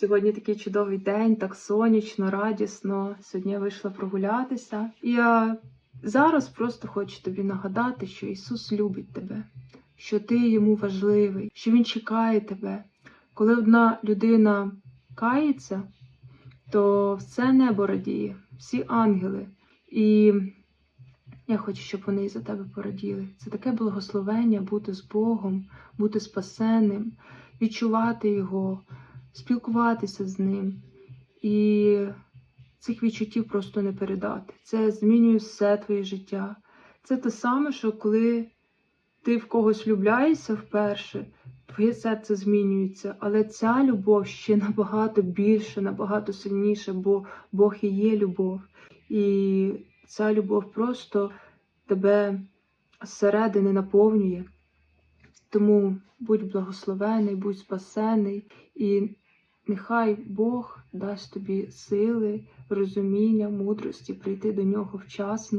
Сьогодні такий чудовий день, так сонячно, радісно. Сьогодні я вийшла прогулятися. Я зараз просто хочу тобі нагадати, що Ісус любить тебе, що ти йому важливий, що Він чекає тебе. Коли одна людина кається, то все небо радіє, всі ангели. І я хочу, щоб вони і за тебе пораділи. Це таке благословення бути з Богом, бути спасенним, відчувати Його, спілкуватися з ним. І цих відчуттів просто не передати. Це змінює все твоє життя. Це те саме, що коли ти в когось влюбляєшся вперше, твоє серце змінюється, але ця любов ще набагато більше, набагато сильніша, бо Бог і є любов. І ця любов просто тебе зсередини наповнює. Тому будь благословений, будь спасений, і нехай Бог дасть тобі сили, розуміння, мудрості прийти до нього вчасно.